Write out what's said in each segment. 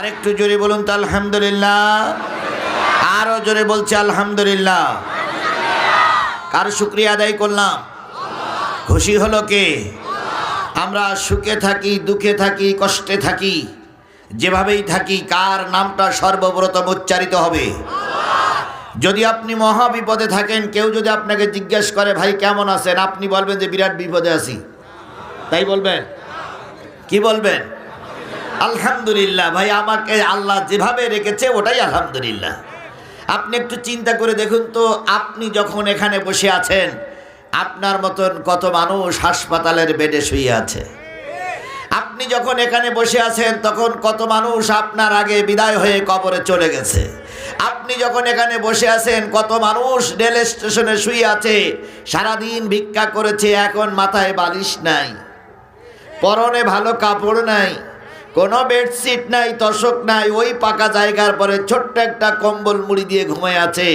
আরেকটু জোরে বলুন তো, আলহামদুলিল্লাহ। আরও জোরে বলছে, আলহামদুলিল্লাহ। কার শুক্রিয়া আদায় করলাম? খুশি হলো কে? আমরা সুখে থাকি, দুঃখে থাকি, কষ্টে থাকি, যেভাবেই থাকি, কার নামটা সর্বপ্রথম উচ্চারিত হবে? যদি আপনি মহা বিপদে থাকেন, কেউ যদি আপনাকে জিজ্ঞেস করে, ভাই, কেমন আছেন? আপনি বলবেন যে, বিরাট বিপদে আছি। তাই বলবেন? কি বলবেন? আলহামদুলিল্লাহ, ভাই, আমাকে আল্লাহ যেভাবে রেখেছে ওটাই আলহামদুলিল্লাহ। আপনি একটু চিন্তা করে দেখুন তো, আপনি যখন এখানে বসে আছেন, আপনার মতন কত মানুষ হাসপাতালের বেডে শুয়ে আছে। আপনি যখন এখানে বসে আছেন, তখন কত মানুষ আপনার আগে বিদায় হয়ে কবরে চলে গেছে। আপনি যখন এখানে বসে আছেন, কত মানুষ রেল স্টেশনে শুয়ে আছে, সারাদিন ভিক্ষা করেছে, এখন মাথায় বালিশ নাই, পরনে ভালো কাপড় নাই কোনো বেডশিট নাই তশক নাই, ওই পাকা জায়গার পরে ছোট্ট একটা কম্বল মুড়ি দিয়ে ঘুমায় আছে।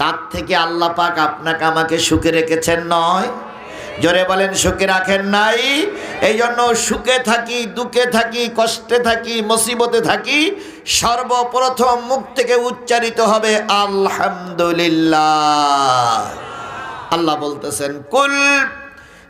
তার থেকে আল্লাহ পাক আপনাকে আমাকে সুখে রেখেছেন নয়। জোরে বলেন, সুখে রাখেন নাই। এই জন্য সুখে থাকি, দুঃখে থাকি, কষ্টে থাকি, মুসিবতে থাকি, সর্বপ্রথম মুখ থেকে উচ্চারিত হবে আলহামদুলিল্লাহ। আল্লাহ বলতেছেন, কুল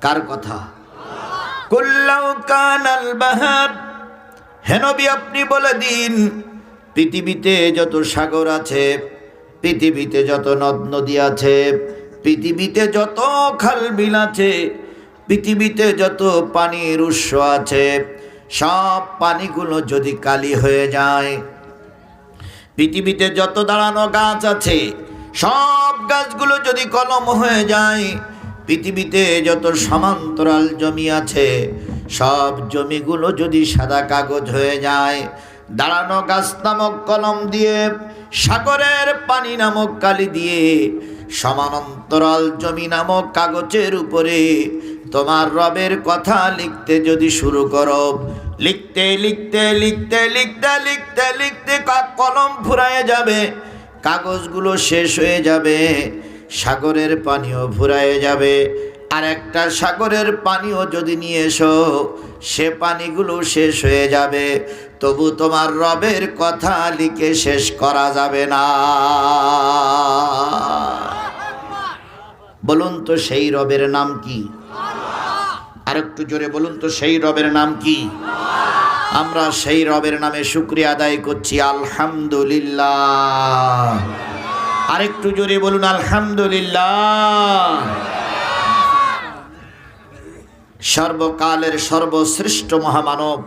কার কথা? কুল্লাউ কানাল বাহার। হেনবি আপনি বলে দিন, পৃথিবীতে যত সাগর আছে, পৃথিবীতে যত নদ নদী আছে, পৃথিবীতে যত খাল বিল আছে, পৃথিবীতে যত পানির উৎস আছে, সব পানিগুলো যদি কালি হয়ে যায়, পৃথিবীতে যত দাঁড়ানো গাছ আছে, সব গাছগুলো যদি কলম হয়ে যায় পৃথিবীতে যত সমান্তরাল জমি আছে, সব জমিগুলো যদি সাদা কাগজ হয়ে যায়, দাঁড়ানো গাছ নামক কলম দিয়ে, সাগরের পানি নামক কালি দিয়ে, সমান্তরাল জমি নামক কাগজের উপরে তোমার রবের কথা লিখতে যদি শুরু করো, লিখতে লিখতে লিখতে লিখতে লিখতে লিখতে কলম ফুরায় যাবে, কাগজগুলো শেষ হয়ে যাবে। সাগরের পানিও ফুরায় যাবে। আর একটা সাগরের পানিও যদি নিয়ে এসো, সে পানিগুলো শেষ হয়ে যাবে। তবু তোমার রবের কথা লিখে শেষ করা যাবে না। বলুন তো সেই রবের নাম কি? আর একটু জোরে বলুন তো সেই রবের নাম কি? আমরা সেই রবের নামে শুক্রিয়া আদায় করছি, আলহামদুলিল্লাহ। আরেকটু জোরে বলুন, আলহামদুলিল্লাহ। সর্বকালের সর্বশ্রেষ্ঠ মহামানব,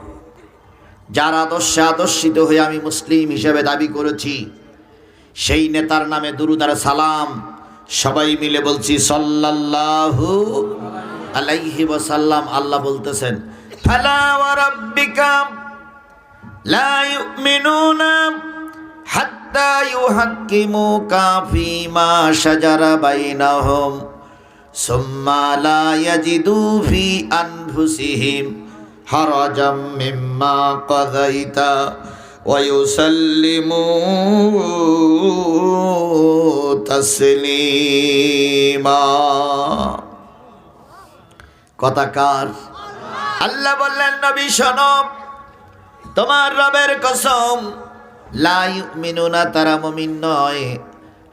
যার আদর্শে আদর্শিত হয়ে আমি মুসলিম হিসেবে দাবি করেছি, সেই নেতার নামে দুরুদার সালাম, সবাই মিলে বলছি, সাল্লাল্লাহু আলাইহি ওয়াসাল্লাম, আল্লাহ বলতেছেন, ফালা ওয়া রাব্বিকা লা ইউমিনুনা হাত্তা ইউহাক্কিমুকা ফীমা শাজারা বাইনাহুম, সুম্মা লা ইয়াজিদু ফি আনফুসিহিম, হারাজাম মিম্মা কাযাইতা, ওয়া ইউসাল্লিমু তাসলিমা। কথাকার আল্লাহ বললেন, নবী শোনব তোমার রবের কসম লা ইউমিনুনা, তারা মুমিন নয়।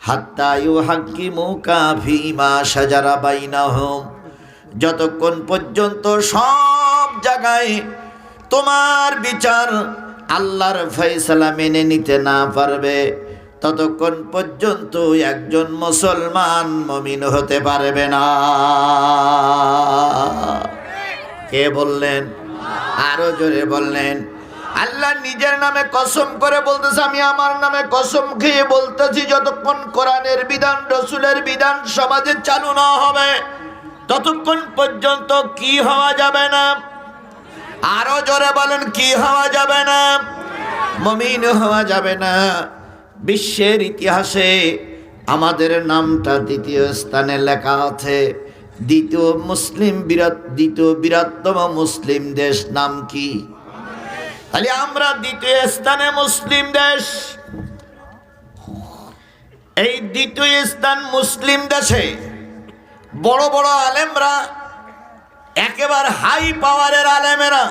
হাত্তা ইউহাক্কিমুকা ফীমা শাজারা বাইনাহুম। যতক্ষণ পর্যন্ত সব জায়গায় তোমার বিচার আল্লাহর ফয়সালা মেনে নিতে না পারবে, ততক্ষণ পর্যন্ত একজন মুসলমান মমিন হতে পারবে না। কে বললেন? আরও জোরে বললেন আল্লাহ নিজের নামে কসম করে বলতেছে, আমি আমার নামে কসম খেয়ে বলতেছি, যতক্ষণ কোরআনের বিধান, রসুলের বিধান সমাজে চালু না হবে, ততক্ষণ পর্যন্ত কি হওয়া যাবে না? আরও জোরে বলেন, কি হওয়া যাবে না? মমিন হওয়া যাবে না। বিশ্বের ইতিহাসে আমাদের নামটা দ্বিতীয় স্থানে লেখা আছে, দ্বিতীয় মুসলিম বিরাট দ্বিতীয় বৃহত্তম মুসলিম দেশ নাম কি? তাহলে আমরা দ্বিতীয় স্থানে মুসলিম দেশ। এই দ্বিতীয় স্থান মুসলিম দেশে বড় বড় আলেমরা, একেবারে হাই পাওয়ারের আলেমেরা।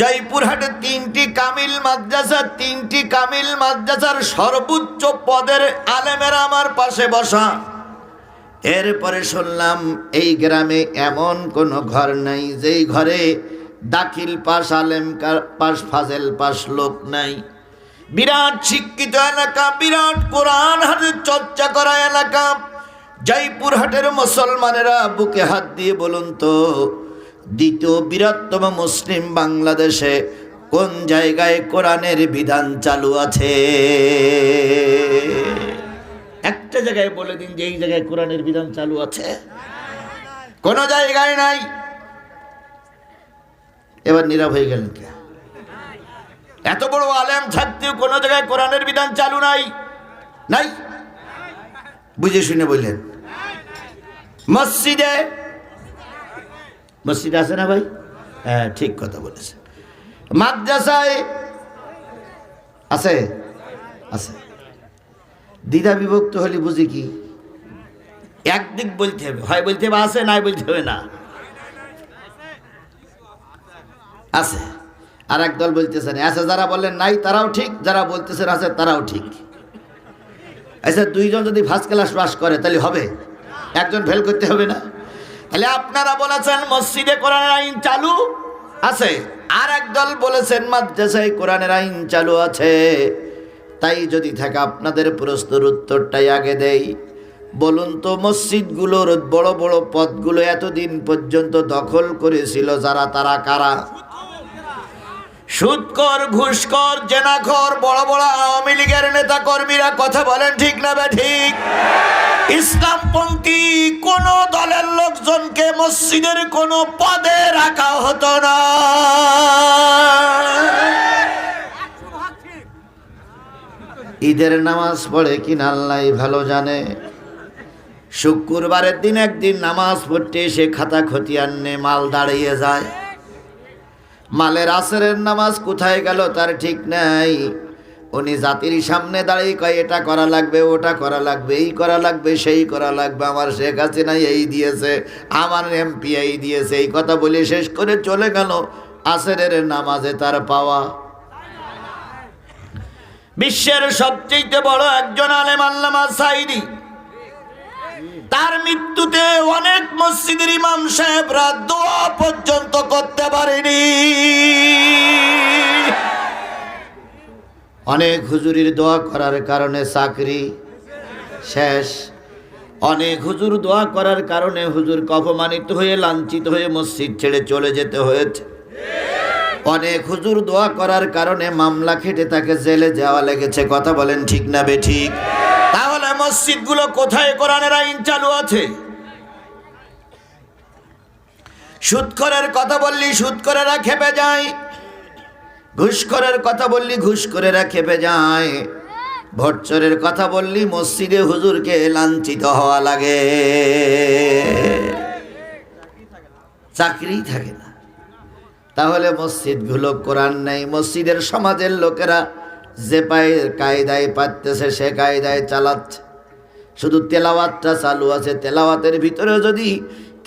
জয়পুরহাটে তিনটি কামিল মাদ্রাসা, তিনটি কামিল মাদ্রাসার সর্বোচ্চ পদের আলেমেরা আমার পাশে বসা। এরপরে শুনলাম এই গ্রামে এমন কোনো ঘর নাই, যেই ঘরে দাখিল পাশ আলেম পাশ ফাজেল পাশ লোক নাই। বিরাট শিক্ষিত এলাকা, বিরাট কোরআন হাতের চর্চা করা এলাকা। জয়পুরহাটের মুসলমানেরা বুকে হাত দিয়ে বলুন তো, দ্বিতীয় বৃহত্তম মুসলিম বাংলাদেশে কোন জায়গায় কোরআনের বিধান চালু আছে? একটা জায়গায় বলে দিন যে এই জায়গায় কোরআনের বিধান চালু আছে। কোন জায়গায় নাই। এবার নীরব হয়ে গেলেন কে? এত বড় আলেম থাকতেও কোন জায়গায় কোরআনের বিধান চালু নাই। নাই? বুঝে শুনে বললেন, মসজিদে, মসজিদ আছে না ভাই? হ্যাঁ ঠিক কথা বলেছে। মাদ্রাসায় আছে? আছে। দ্বিধা বিভক্ত হলে বুঝি কি? একদিক বলতে হবে, হয় বলতে হবে, আছে, নাই বলতে হবে না। আছে। আর এক দল বলতেছেন আছে যারা বললেন নাই তারাও ঠিক, যারা বলতেছেন আছে তারাও ঠিক। আচ্ছা দুইজন যদি ফার্স্ট ক্লাস পাস করে, তাহলে হবে। একজন ফেল করতে হবে না। তাহলে আপনারা বলেছেন মসজিদে কোরআনের আইন চালু আছে। আর এক দল বলেছেন মাদ্রাসায় কোরআনের আইন চালু আছে। তাই যদি থাকে আপনাদের প্রশ্নের উত্তরটাই আগে দেই। বলুন তো, মসজিদগুলোর বড় বড় পদগুলো এতদিন পর্যন্ত দখল করেছিল যারা, তারা কারা? সুদকর ঘুষকর, জেনাখর, বড় বড় আওয়ামী লীগের নেতা কর্মীরা কথা বলেন, ঠিক না ঠিক? ইসলামপন্থী কোন দলের লোকজনকে মসজিদের কোন পদে রাখা হতো না। ঈদের নামাজ পড়ে কিনা আল্লাহ ভালো জানে? শুক্রবারের দিন একদিন নামাজ পড়তে এসে খাতা খতিয়ান নে মাল দাঁড়িয়ে যায়। মালের আসরের নামাজ কোথায় গেল তার ঠিক নাই। উনি জাতির সামনে দাঁড়িয়ে কয়, এটা করা লাগবে, ওটা করা লাগবে, এই করা লাগবে, সেই করা লাগবে, আমার শেখ হাসিনা এই দিয়েছে, আমার এমপি এই দিয়েছে, এই কথা বলে শেষ করে চলে গেল। আসরের নামাজে তার পাওয়া। বিশ্বের সবচেয়ে বড় একজন আলেম আল্লামা সাইদি তার মৃত্যুতে অনেক মসজিদের ইমাম সাহেবরা দোয়া পর্যন্ত করতে পারেনি। অনেক হুজুরির দোয়া করার কারণে চাকরি শেষ। অনেক হুজুর দোয়া করার কারণে হুজুর অপমানিত হয়ে, লাঞ্ছিত হয়ে মসজিদ ছেড়ে চলে যেতে হয়েছে। অনেক হুজুর দোয়া করার কারণে মামলা খেটে তাকে জেলে যাওয়া লেগেছে। কথা বলেন ঠিক না বে ঠিক? মসজিদগুলো কোথায়? কোরআনের আইন চালু আছে। সুৎখরের কথা বললি, সুৎখরেরা খেপে যায়। ঘুষখরের কথা বললি, ঘুষখরেরা খেপে যায়। ভট্টরের কথা বললি, মসজিদে হুজুরকে লাঞ্ছিত হওয়া লাগে। চাকরি থাকে না। তাহলে মসজিদগুলো কোরআন নেই। মসজিদের সমাজের লোকেরা যে পায়ে কায়দায় পাচ্ছে সে কায়দায় চালাচ্ছে। শুধু তেলাওয়াতটা চালু আছে। তেলাওয়াতের ভিতরে যদি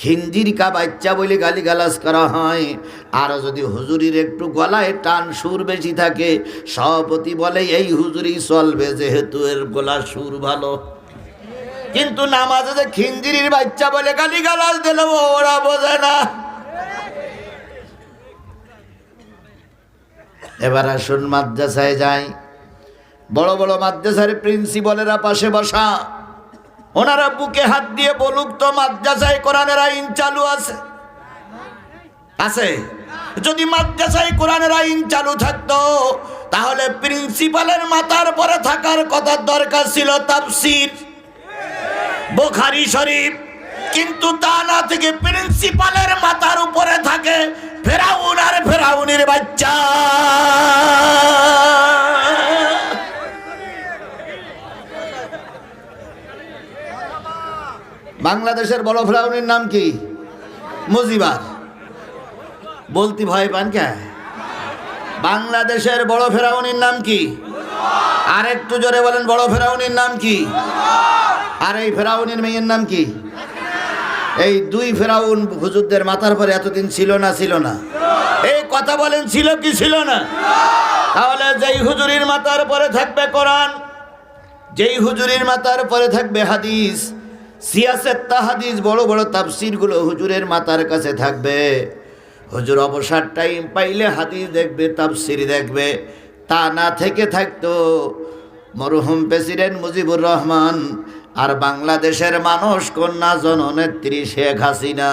খিঞ্জির কা বাচ্চা বলে গালিগালাজ করা হয়, আর যদি হুজুরির একটু গলায় টান সুর বেশি থাকে, সভাপতি বলে, এই হুজুরি চলবে, যেহেতু এর গলার সুর ভালো। কিন্তু নামাজে যে খিঞ্জিরির বাচ্চা বলে গালিগালাজ দিল ওরা বোঝে না। এবার আসুন মাদ্রাসায় যাই। বড় বড় মাদ্রাসার প্রিন্সিপালেরা পাশে বসা। ওনারা বুকে হাত দিয়ে বলুক তো মাদ্রাসায় কোরআনের আইন চালু আছে। আছে? যদি মাদ্রাসায় কোরআনের আইন চালু থাকতো, তাহলে প্রিন্সিপালের মাথার পরে থাকার কথা দরকার ছিল তাফসির। বোখারি শরীফ। কিন্তু তা না থেকে প্রিন্সিপালের মাথার উপরে থাকে ফেরাউন আর ফেরাউনের বাচ্চা। বাংলাদেশের বড় ফেরাউনের নাম কি? মুজিবার। বলতি ভয় পান কে? বাংলাদেশের বড় ফেরাউনির নাম কি? আর একটু জোরে বলেন, বড় ফেরাউনির নাম কি? আর এই ফেরাউনির মেয়ের নাম কি? এই দুই ফেরাউন হুজুরদের মাথার পরে এতদিন ছিল না ছিল না। এই কথা বলেন, ছিল কি ছিল না? তাহলে যেই হুজুরির মাথার পরে থাকবে কোরআন, যেই হুজুরির মাথার পরে থাকবে হাদিস সিয়াসের তাহাদিস বড় বড় তাফসিরগুলো হুজুরের মাথার কাছে থাকবে। হুজুর অবসর টাইম পাইলে হাদিস দেখবে, তাফসির দেখবে। তা না থেকে থাকতো, মরহুম প্রেসিডেন্ট মুজিবুর রহমান, আর বাংলাদেশের মানুষ কন্যা জননেত্রী শেখ হাসিনা।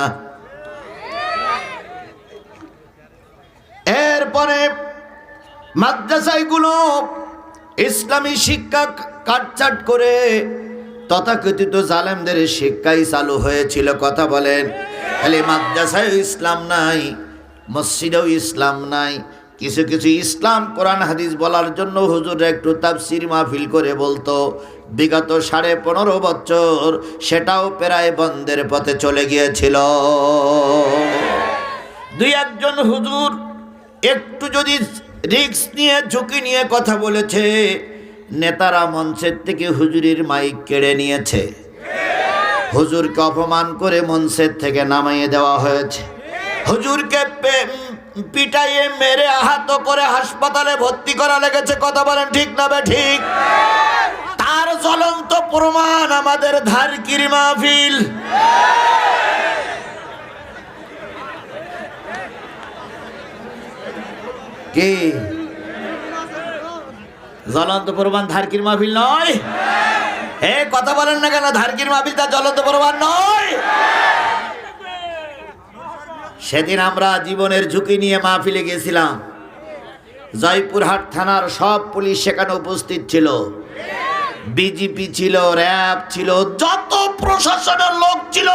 এরপরে মাদ্রাসাইগুলো ইসলামী শিক্ষা কাটচাট করে তথাকথিত জালেমদের শিক্ষাই চালু হয়েছিল, কথা বলেন। খালি মাদ্রাসায় ইসলাম নাই, মসজিদেও ইসলাম নাই। কিছু কিছু ইসলাম কোরআন হাদিস বলার জন্য হুজুর একটু তাফসির মাহফিল করে বলতো, বিগত সাড়ে পনেরো বছর সেটাও প্রায় বন্ধের পথে চলে গিয়েছিল। দুই একজন হুজুর একটু যদি রিক্স নিয়ে, ঝুঁকি নিয়ে কথা বলেছে নেতারা মঞ্চের থেকে হুজুরির মাইক কেড়ে নিয়েছে। হুজুরকে অপমান করে মঞ্চের থেকে নামাইয়ে দেওয়া হয়েছে। হুজুরকে পিটাইয়ে মেরে আহত করে হাসপাতালে ভর্তি করা লেগেছে। কথা বলেন ঠিক না বে ঠিক? তার জ্বলন্ত প্রমাণ আমাদের ধারকির মাহফিল। কি? জ্বলন্ত প্রমাণ ধারকির মাহফিল নয়। এ, কথা বলেন না কেন? ধারকির মাহফিল তার জ্বলন্ত প্রমাণ নয়। সেদিন আমরা জীবনের ঝুঁকি নিয়ে মাহফিলে গেছিলাম জয়পুরহাট থানার সব পুলিশ সেখানে উপস্থিত ছিল। বিজেপি ছিল, র্যাব ছিল, যত প্রশাসনের লোক ছিল।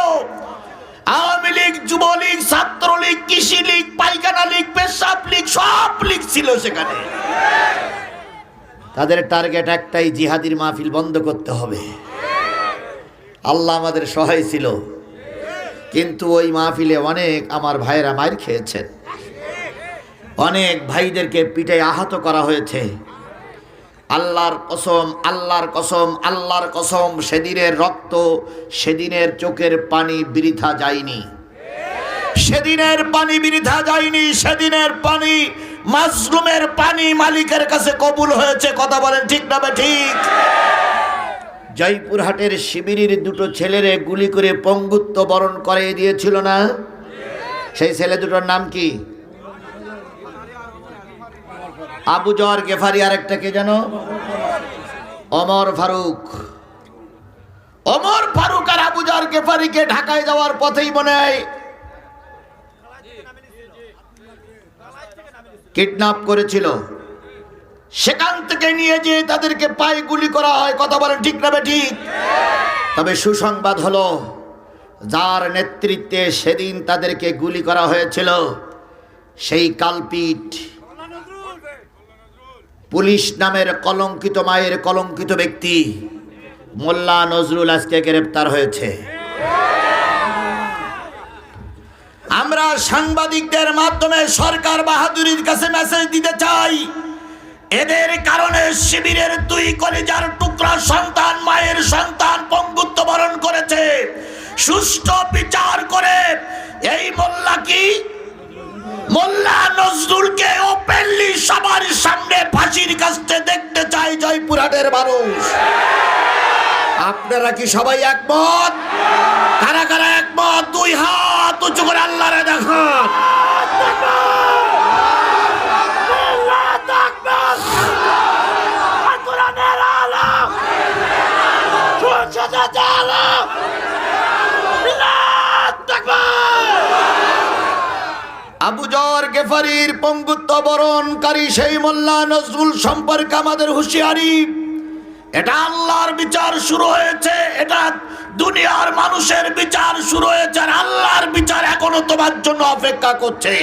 আওয়ামী লীগ, যুবলীগ, ছাত্রলীগ কৃষি লীগ পাইখানা লীগ পেশাব লীগ সব লীগ ছিল সেখানে। তাদের টার্গেট একটাই, জিহাদির মাহফিল বন্ধ করতে হবে। আল্লাহ আমাদের সহায় ছিল। কিন্তু ওই মাহফিলে অনেক আমার ভাইয়েরা মায়ের খেয়েছেন। অনেক ভাইদেরকে পিঠে আহত করা হয়েছে। আল্লাহর কসম আল্লাহর কসম আল্লাহর কসম, সেদিনের রক্ত সেদিনের চোখের পানি বৃথা যায়নি। সেদিনের পানি বৃথা যায়নি, সেদিনের পানি মাশরুমের পানি মালিকের কাছে কবুল হয়েছে কথা বলেন ঠিক না ঠিক? জয়পুরহাটের শিবিরের দুটো ছেলেরে গুলি করে পঙ্গুত্ব বরণ করে দিয়েছিল না? সেই ছেলে দুটোর নাম কি? আবু জর গেফারি আরেকটা কে জানো অমর ফারুক। অমর ফারুক আর আবু জর গেফারিকে ঢাকায় যাওয়ার পথেই মনে হয় কিডন্যাপ করেছিল। সেখান থেকে নিয়ে যে তাদেরকে পায়ে গুলি করা হয়। কথা বলেন ঠিক না ঠিক তবে সুসংবাদ হলো, যার নেতৃত্বে সেদিন তাদেরকে গুলি করা হয়েছিল, সেই কালপিট পুলিশ নামের কলঙ্কিত মায়ের কলঙ্কিত ব্যক্তি মোল্লা নজরুল আজকে গ্রেপ্তার হয়েছে। আমরা সাংবাদিকদের মাধ্যমে সরকার বাহাদুরির কাছে মেসেজ দিতে চাই। এদের কারণে শিবিরের দুই কলেজার টুকরা সন্তান, মায়ের সন্তান পঙ্গুত্ব বরণ করেছে। সুষ্ঠু বিচার করে এই মোল্লা কি? মোল্লা নজরুলকে ওপেনলি সবার সামনে ফাঁসির কাছে দেখতে চাই জয়পুরহাটের মানুষ। আপনারা কি সবাই একমত? কারা কারা একমত? দুই হাত উঁচু করে আল্লাহরে দেখান। আবু জর গেফারির পঙ্গুত্ব বরণকারী সেই মোল্লা নজরুল সম্পর্কে আমাদের হুঁশিয়ারি। এটা আল্লাহর বিচার শুরু হয়েছে, এটা দুনিয়ার মানুষের বিচার শুরু হয়েছে, আর আল্লাহর বিচার এখনও তোমার জন্য অপেক্ষা করছে।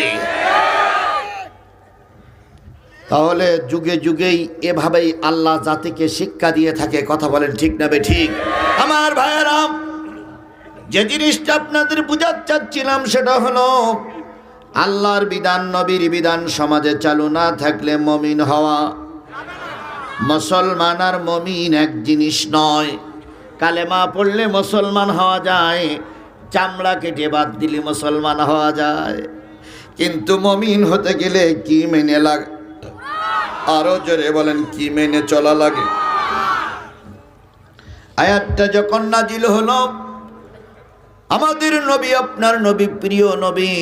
তাহলে যুগে যুগেই এভাবেই আল্লাহ জাতিকে শিক্ষা দিয়ে থাকে, কথা বলেন ঠিক না ঠিক? আমার ভাইয়েরা, যে জিনিসটা আপনাদের বুঝাতে চাচ্ছিলাম সেটা হলো, আল্লাহর বিধান নবীর বিধান সমাজে চালু না থাকলে মমিন হওয়া। মুসলমান আর মমিন এক জিনিস নয়। কালেমা পড়লে মুসলমান হওয়া যায়, চামড়া কেটে বাদ দিলে মুসলমান হওয়া যায়। কিন্তু মমিন হতে গেলে কি মেনে লাগ আরও জোরে বলেন, কি মেনে চলা লাগে? আয়াতটা যখন নাজিল হলো, আমাদের নবী, আপনার নবী, প্রিয় নবী,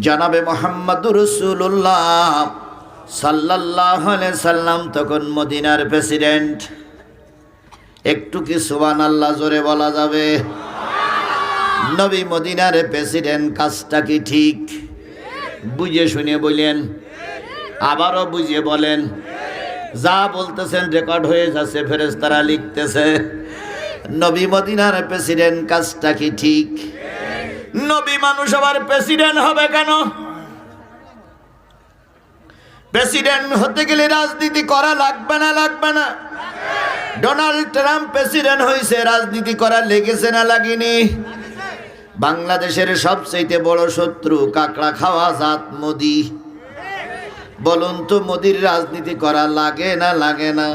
জানাবে মোহাম্মদুর রসুল্লাহ সাল্লাহ সাল্লাম তখন মদিনার প্রেসিডেন্ট। একটু কি সুবান আল্লাহ জোরে বলা যাবে? নবী মদিনার প্রেসিডেন্ট কাজটা কি ঠিক? বুঝে শুনে বললেন আবারও বুঝে বলেন। যা বলতেছেন রেকর্ড হয়ে যাচ্ছে ফেরেস্তারা লিখতেছে। নবী মদিনার প্রেসিডেন্ট কাজটা কি ঠিক? নবী মানুষ আবার প্রেসিডেন্ট হবে কেন? প্রেসিডেন্ট হতে গেলে রাজনীতি করা লাগবে না লাগবে না। ডোনাল্ড ট্রাম্প প্রেসিডেন্ট হয়েছে, রাজনীতি করা লেগেছে না লাগেনি। বাংলাদেশের সবচেয়ে বড় শত্রু কাকড়া খাওয়া জাত মোদি। বলুন তো, মোদির রাজনীতি করা লাগে না লাগে না?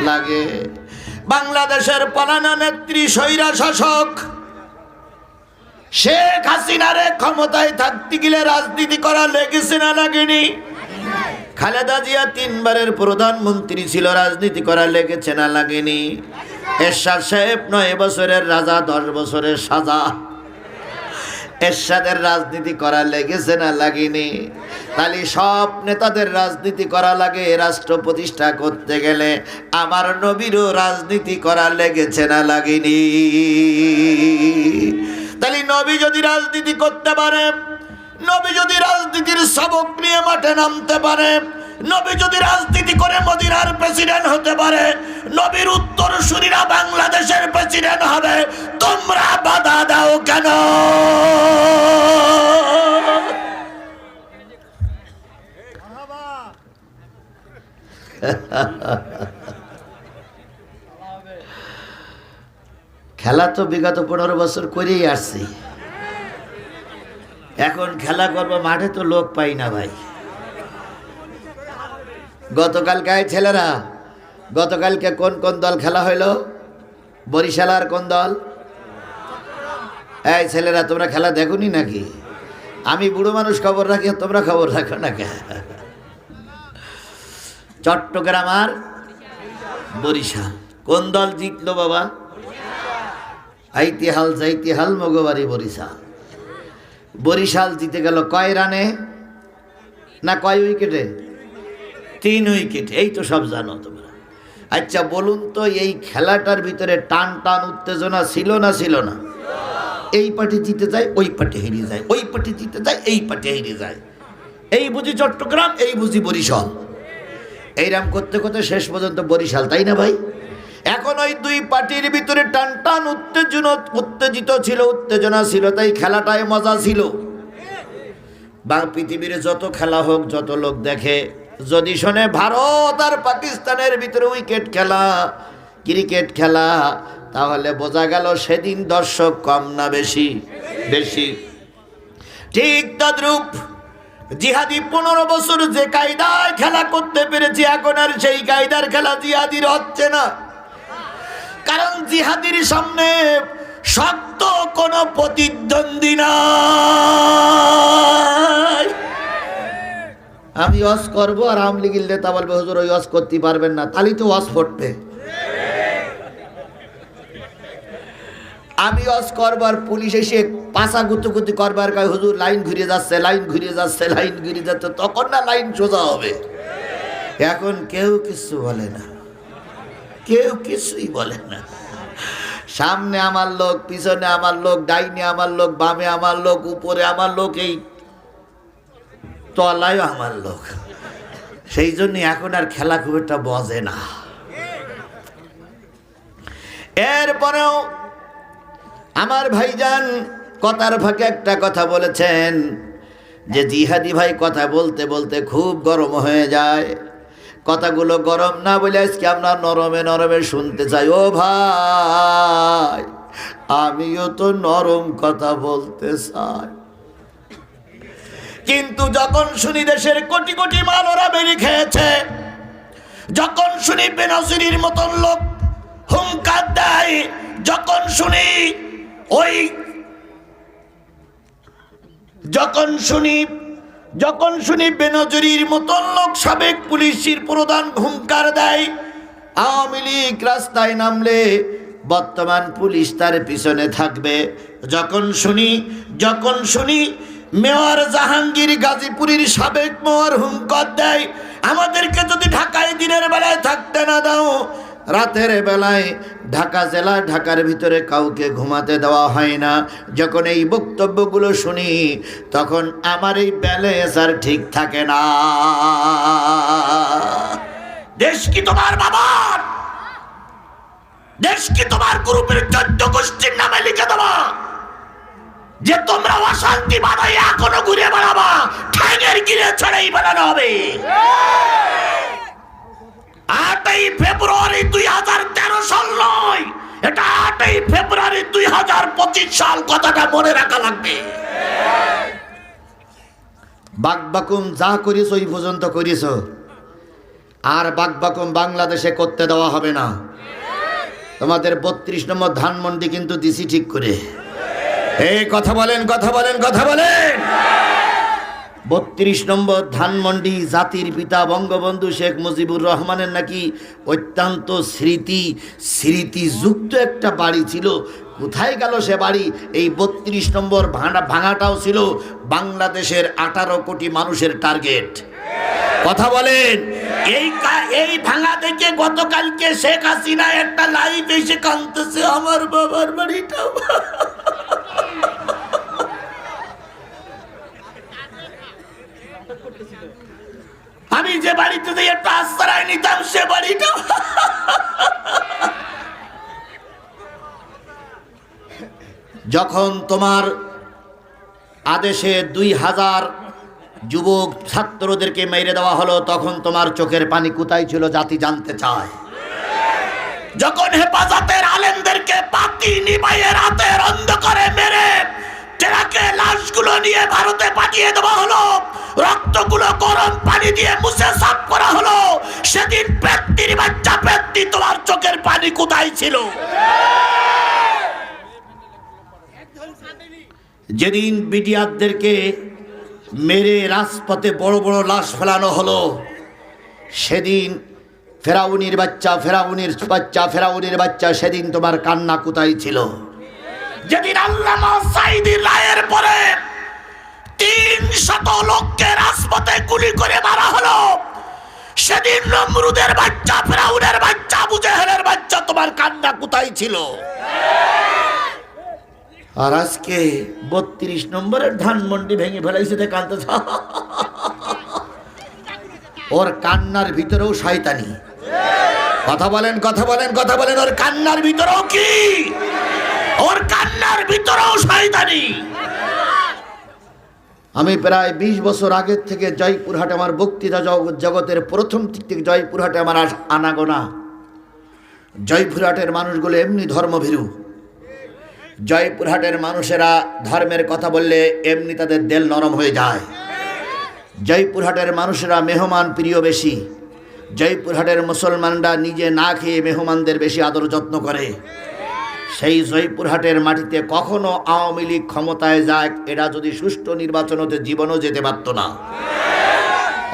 লাগে। বাংলাদেশের পালানা নেত্রী, স্বৈরা শাসক। শেখ হাসিনারে ক্ষমতায় থাকতে গেলে রাজনীতি করা লেগেছে না লাগেনি? খালেদা জিয়া তিনবারের প্রধানমন্ত্রী ছিল, রাজনীতি করা লেগেছে না লাগেনি। এরশাদ সাহেব নয় বছরের রাজা, দশ বছরের সাজা। এরশাদের রাজনীতি করা লেগেছে না লাগেনি। তাহলে সব নেতাদের রাজনীতি করা লাগে, রাষ্ট্র প্রতিষ্ঠা করতে গেলে আমার নবীরও রাজনীতি করা লেগেছে না লাগেনি। তাহলে নবী যদি রাজনীতি করতে পারে নবী যদি রাজনীতির সবক নিয়ে মাঠে নামতে পারে, নবী যদি রাজনীতি করে মদিনার প্রেসিডেন্ট হতে পারে, নবীর উত্তর সুরীরা বাংলাদেশের প্রেসিডেন্ট হবে, তোমরা বাধা দাও কেন? খেলা তো বিগত পনেরো বছর করেই আসছি। এখন খেলা করব, মাঠে তো লোক পাই না ভাই। গতকালকে এই ছেলেরা, গতকালকে কোন কোন দল খেলা হইল? বরিশাল আর কোন দল? এই ছেলেরা, তোমরা খেলা দেখোনি নাকি? আমি বুড়ো মানুষ খবর রাখি তোমরা খবর রাখো না কে চট্টগ্রাম আর বরিশাল। কোন দল জিতলো বাবা? আইতিহাল যাইতিহাল মগবাড়ি, বরিশাল। বরিশাল জিতে গেল কয় রানে? না কয় উইকেটে? তিন উইকেট, এই তো সব জানো তোমরা। আচ্ছা বলুন তো, এই খেলাটার ভিতরে টান টান উত্তেজনা ছিল না ছিল না? এই পার্টি জিতে যায়, ওই পার্টি হেরিয়ে যায়। ওই পার্টি জিতে যায়, এই পার্টি হেরিয়ে যায়। এই বুঝি চট্টগ্রাম, এই বুঝি বরিশাল। এইরাম করতে করতে শেষ পর্যন্ত বরিশাল, তাই না ভাই? এখন ওই দুই পার্টির ভিতরে টান টান উত্তেজনা, উত্তেজিত ছিল, উত্তেজনা ছিল, তাই খেলাটায় মজা ছিল। বা পৃথিবীর যত খেলা হোক, যত লোক দেখে, যদি শোনে ভারত আর পাকিস্তানের ভিতরে উইকেট খেলা, ক্রিকেট খেলা, তাহলে বোঝা গেল সেদিন দর্শক কম না বেশি বেশি। ঠিক তদ্রূপ, জিহাদি পনেরো বছর যে কায়দায় খেলা করতে পেরেছি, এখন আর সেই কায়দার খেলা জিহাদির হচ্ছে না। কারণ জিহাদির সামনে শক্ত কোনো প্রতিদ্বন্দ্বী নাই। আমি ওয়াজ করব আর আওয়ামী লীগের নেতা বলবে, হুজুর, ওই ওয়াজ করতে পারবেন না। তাহলেই তো ওয়াজ ফুটবে আমি ওয়াজ করবার পুলিশ এসে পাশা গুতুগুতি করবার কয়, হুজুর, লাইন ঘুরে যাচ্ছে, লাইন ঘুরে যাচ্ছে, লাইন ঘুরে যাচ্ছে। তখন না লাইন সোজা হবে। এখন কেউ কিছু বলে না। কেউ কিছুই বলে না। সামনে আমার লোক, পিছনে আমার লোক, ডাইনে আমার লোক, বামে আমার লোক, উপরে আমার লোক, এই তলায় আমার লোক। সেই জন্য এখন আর খেলা খুব একটা বজে না। এরপরেও আমার ভাইজান কথার ফাঁকে একটা কথা বলেছেন যে জিহাদি ভাই কথা বলতে বলতে খুব গরম হয়ে যায়। কথাগুলো গরম না বলে আজকে আমরা নরমে নরমে শুনতে চাই। ও ভাই, আমিও তো নরম কথা বলতে চাই। কিন্তু যখন শুনি দেশের কোটি কোটি মাল ওরা বেরিয়ে খেয়েছে, যখন শুনি বেনজিরির মতন লোক হুঙ্কার দেয়, যখন শুনি ওই, যখন শুনি যখন শুনি বেনজরির মতন লোক সাবেক পুলিশের প্রধান হুঙ্কার দেয়, আওয়ামী লীগ রাস্তায় নামলে বর্তমান পুলিশ তার পিছনে থাকবে। যখন শুনি যখন শুনি মেয়র জাহাঙ্গীর গাজীপুরের সাবেক মেয়র হুঙ্কার দেয়, আমাদেরকে যদি ঢাকায় দিনের বেলায় থাকতে না দাও রাতের বেলায় ঢাকা জেলা, ঢাকার ভিতরে কাউকে ঘুমাতে দেওয়া হয় না। যখন এই বক্তব্যগুলো শুনি, তখন আমার এই ব্যালেন্স আর ঠিক থাকে না। দেশ কি তোমার বাবার? দেশ কি তোমার গ্রুপের চোদ্দ গোষ্ঠীর নামে লিখে দেওয়া? যে তোমরা অশান্তি বানাই এখনও ঘুরে বেড়াবা, ঠ্যাঙের গিরে ছড়াই বেড়ানো হবে। আটই ফেব্রুয়ারি দুই হাজার তেরো সাল নয়। এটা আটই ফেব্রুয়ারি দুই হাজার পঁচিশ সাল, কথাটা মনে রাখা লাগবে। বাকবাকুম যা করিস ওই পর্যন্ত করিস। আর বাকবাকুম বাংলাদেশে করতে দেওয়া হবে না। তোমাদের বত্রিশ নম্বর ধানমন্ডি কিন্তু দিছি ঠিক করে। এই কথা বলেন কথা বলেন কথা বলেন। বত্রিশ নম্বর ধানমন্ডি জাতির পিতা বঙ্গবন্ধু শেখ মুজিবুর রহমানের নাকি অত্যন্ত স্মৃতি, স্মৃতিযুক্ত একটা বাড়ি ছিল। কোথায় গেল সে বাড়ি? এই বত্রিশ নম্বর ভাঙা, ভাঙাটাও ছিল বাংলাদেশের আঠারো কোটি মানুষের টার্গেট। কথা বলেন, এই এই ভাঙা দেখে গতকালকে শেখ হাসিনা একটা লাইভ এসে কাঁদতেছে, আমার বাবার বাড়িটাও আমি যে বাড়িতে যাই, একটু আশ্রয় নিতাম সে বাড়িটা। যখন তোমার আদেশে দুই হাজার যুবক ছাত্রদেরকে মেরে দেওয়া হলো, তখন তোমার চোখের পানি কোথায় ছিল জাতি জানতে চায়। যখন হেফাজতের আলেমদেরকে পাতি নিবাইয়ে রাতের অন্ধকারে মেরে ট্রাকে লাশগুলো নিয়ে ভারতে পাঠিয়ে দেওয়া হলো। রক্তগুলো গরম পানি দিয়ে মুছে সাফ করা হলো। সেদিন পেত্তির বাচ্চা পেত্তি তোমার চোখের পানি কোথায় ছিল? যেদিন বিডিআরদেরকে মেরে রাজপথে বড় বড় লাশ ফেলানো হলো, সেদিন ফেরাউনির বাচ্চা ফেরাউনির বাচ্চা ফেরাউনির বাচ্চা, সেদিন তোমার কান্না কোথায় ছিল? যেদিন আল্লামা সাইদির রায়ের পরে তিন শত লোককে রাজপথে গুলি করে মারা হলো, সেদিন নমরুদের বাচ্চা, ফেরাউনের বাচ্চা বুজেহেলের বাচ্চা, তোমার কান্না কোথায় ছিল? আর আজকে বত্রিশ নম্বরের ধানমন্ডি ভেঙে ফেলাইছে তে কান্দতেছে ওর কান্নার ভিতরেও শয়তানি। কথা বলেন কথা বলেন কথা বলেন, ওর কান্নার ভিতরেও কি? ওর কান্নার ভিতরেও শয়তানি। আমি প্রায় বিশ বছর আগের থেকে জয়পুরহাটে আমার বক্তৃতা জগ- জগতের প্রথম দিক থেকে জয়পুরহাটে আমার আনাগোনা। জয়পুরহাটের মানুষগুলো এমনি ধর্মভীরু। জয়পুরহাটের মানুষেরা ধর্মের কথা বললে এমনি তাদের দেল নরম হয়ে যায়। জয়পুরহাটের মানুষেরা মেহমান প্রিয় বেশি। জয়পুরহাটের মুসলমানরা নিজে না খেয়ে মেহমানদের বেশি আদর যত্ন করে। সেই জয়পুরহাটের মাটিতে কখনো আওয়ামী লীগ ক্ষমতায় যাক, এরা যদি সুষ্ঠু নির্বাচন হতে জীবনও যেতে পারত না।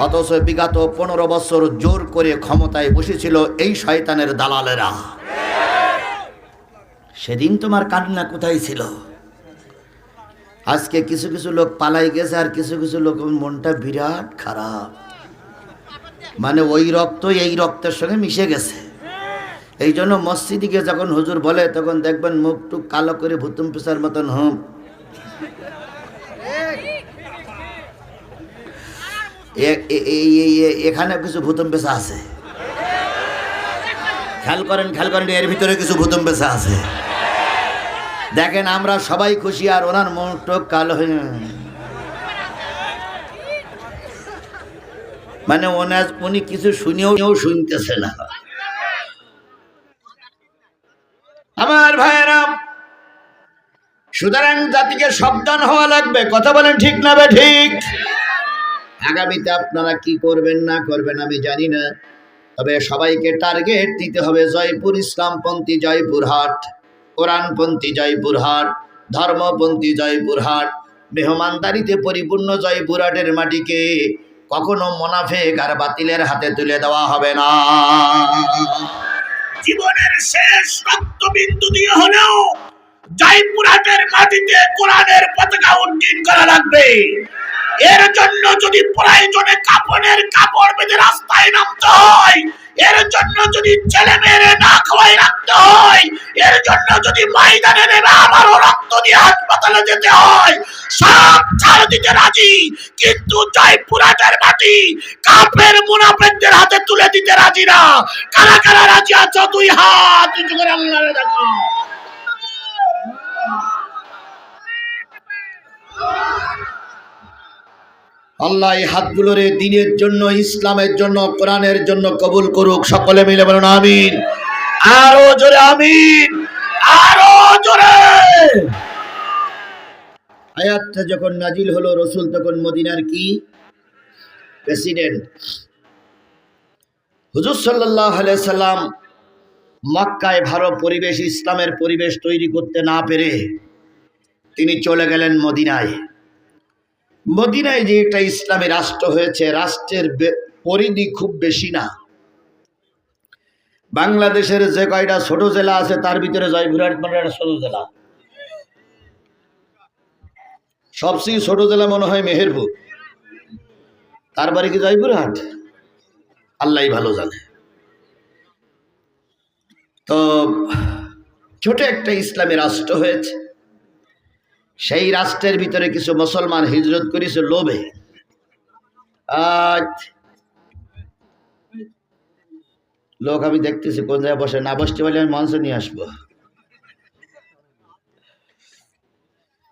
অথচ বিগত পনেরো বছর জোর করে ক্ষমতায় বসেছিল এই শয়তানের দালালেরা। সেদিন তোমার কান্না কোথায় ছিল? আজকে কিছু কিছু লোক পালাই গেছে আর কিছু কিছু লোক মনটা বিরাট খারাপ। মানে ওই রক্ত এই রক্তের সঙ্গে মিশে গেছে। এই জন্য মসজিদিকে যখন হুজুর বলে, তখন দেখবেন মুখ টুক কালো করে ভুতুম পিসার মতন, হুম। এখানে কিছু ভুতুম পেশা আছে। খেয়াল করেন খেয়াল করেন, এর ভিতরে কিছু ভূতম পেশা আছে। দেখেন, আমরা সবাই খুশি আর ওনার মুখটা কালো হয়ে মানে ওনার উনি কিছু শুনেও শুনতেছে না। আমার ভাইয়েরা, সুতরাং জাতিকে সাবধান হওয়া লাগবে। কথা বলেন ঠিক না বে ঠিক? আগামীতে আপনারা কি করবেন, না করবেন আমি জানি না। তবে সবাইকে টার্গেট দিতে হবে, জয়পুর ইসলামপন্থী জয়পুরহাট কোরআনপন্থী জয়পুরহাট ধর্মপন্থী জয়পুরহাট মেহমানদারিতে পরিপূর্ণ জয়পুরহাটের মাটিকে কখনো মোনাফেক আর বাতিলের হাতে তুলে দেওয়া হবে না। জীবনের শেষ রক্তবিন্দু দিয়ে হলেও জয়পুরহাটের মাটিতে কোরআনের পতাকা উড্ডীন করা লাগবে। এর জন্য যদি প্রয়োজনে কাপড়ের কাপড় বেঁধে রাস্তায় নামতে হয় এর জন্য যদি ছেলে মেয়েরে না খাওয়াই রাখতে হয়, এর জন্য যদি ময়দানে নেমে আবারও রক্ত দিয়ে হাসপাতালে যেতে হয়, সব ছাড় দিতে রাজি। কিন্তু জয়পুরহাটের মাটি কাপের মুনাফেকদের হাতে তুলে দিতে রাজি না। কারা কারা রাজি আছো? দুই হাত দেখো। আল্লাহ এই হাতগুলোরে দিনের জন্য, ইসলামের জন্য, কোরআনের জন্য কবুল করুক। সকলে মিলে বলুন, আমিন। আরও জোরে আমিন। আরও জোরে। আয়াতটা যখন নাজিল হলো, রসুল তখন মদিনার কি? প্রেসিডেন্ট। হুজুর সাল্লাহ সাল্লাম মক্কায় ভালো পরিবেশ, ইসলামের পরিবেশ তৈরি করতে না পেরে তিনি চলে গেলেন মদিনায়। মদিনায় যে একটা ইসলামী রাষ্ট্র হয়েছে, রাষ্ট্রের পরিধি খুব বেশি না। বাংলাদেশের যে কয়টা ছোট জেলা আছে, তার ভিতরে ছোট জেলা। সবচেয়ে ছোট জেলা মনে হয় মেহেরপুর। তারপরে কি জয়পুরহাট? আল্লাহ ভালো জানে। তো, ছোট একটা ইসলামী রাষ্ট্র হয়েছে। সেই রাষ্ট্রের ভিতরে কিছু মুসলমান হিজরত করেছে লোভে। লোক আমি দেখতেছি কোন জায়গায় বসে, না বসতে পারলে আমি মঞ্চে নিয়ে আসব।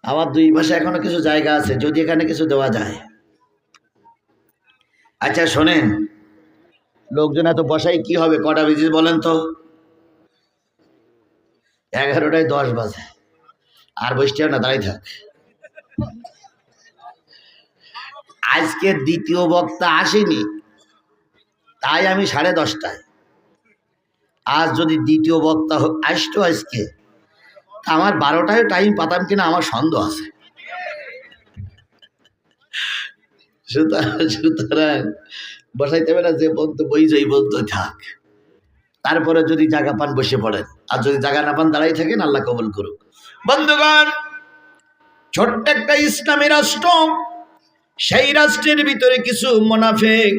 আমার দুই পাশে এখনও কিছু জায়গা আছে, যদি এখানে কিছু দেওয়া যায়। আচ্ছা শোনেন, লোকজন এত বসাই কি হবে? কটা বেজে বলেন তো? এগারোটায় দশ বাজে। আর বসতে না, দাঁড়াই থাক। আজকে দ্বিতীয় বক্তা আসেনি, তাই আমি সাড়ে দশটায়। আজ যদি দ্বিতীয় বক্তা আসতো আজকে আমার বারোটায় টাইম পাতাম কিনা আমার সন্দেহ আছে। সুতরাং বসাইতে না, যে বন্ধু বই যাই বন্ধু থাক। তারপরে যদি জায়গা পান, বসে পড়েন। আর যদি জায়গা না পান, দাঁড়াই থাকেন, আল্লাহ কবল করুক। বন্ধুগণ, ছোট্ট একটা ইসলামী রাষ্ট্র, সেই রাষ্ট্রের ভিতরে কিছু মোনাফেক,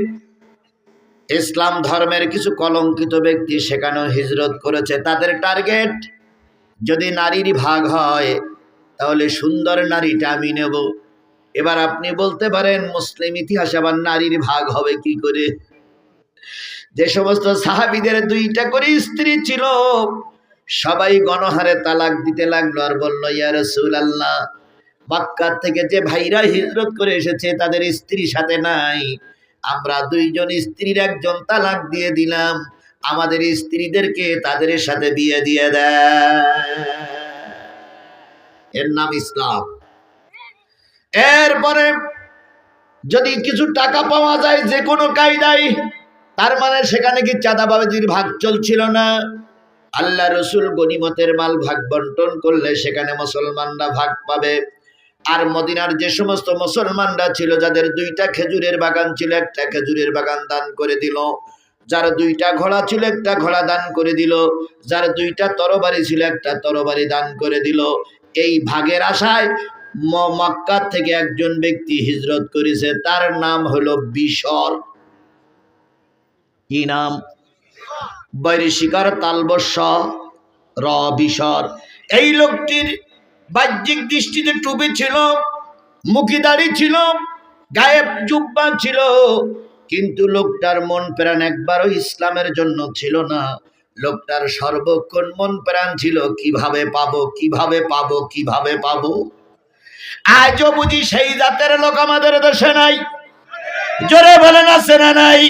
ইসলাম ধর্মের কিছু কলঙ্কিত ব্যক্তি সেখানেও হিজরত করেছে। তাদের টার্গেট, যদি নারীর ভাগ হয়, তাহলে সুন্দর নারীটা আমি নেব। এবার আপনি বলতে পারেন, মুসলিম ইতিহাসে আবার নারীর ভাগ হবে কি করে? যে সমস্ত সাহাবিদের দুইটা করে স্ত্রী ছিল সবাই গণহারে তালাক দিতে লাগল আর বলল, ইয়া রসুল আল্লাহ মক্কার থেকে যে ভাইরা হিজরত করে এসেছে তাদের স্ত্রী সাথে নাই। আমরা দুইজন স্ত্রীর একজন তালাক দিয়ে দিলাম। আমাদের স্ত্রীদেরকে তাদের সাথে বিয়ে দিয়ে দেয়। এর নাম ইসলাম। এরপরে যদি কিছু টাকা পাওয়া যায় যে কোনো কায়দায়, তার মানে সেখানে কি চাঁদাবাজির ভাগ চলছিল না? আল্লাহ রসুল গনিমতের মাল ভাগ বন্টন করলে সেখানে মুসলমানরা ভাগ পাবে। আর মদিনার যে সমস্ত মুসলমানরা ছিল, যাদের দুইটা খেজুরের বাগান ছিল, একটা খেজুরের বাগান দান করে দিল। যার দুইটা ঘোড়া ছিল, একটা ঘোড়া দান করে দিল। যার দুইটা তরবারি ছিল, একটা তরবারি দান করে দিল। এই ভাগের আশায় মক্কা থেকে একজন ব্যক্তি হিজরত করেছে। তার নাম হলো বিশর। কি নাম? বৈরিশিকার তালবস্য র বিশর এই লোকটির বাহ্যিক দৃষ্টিতে টুপি ছিল, মুখি দাড়ি ছিল গায়ে জুব্বা ছিল, কিন্তু লোকটার মন প্রাণ একবারও ইসলামের জন্য ছিল না। লোকটার সর্বক্ষণ মন প্রাণ ছিল, কীভাবে পাবো কীভাবে পাবো কীভাবে পাবো? আজও বুঝি সেই জাতের লোক আমাদের দেশে নাই। জোরে আছে না নাই?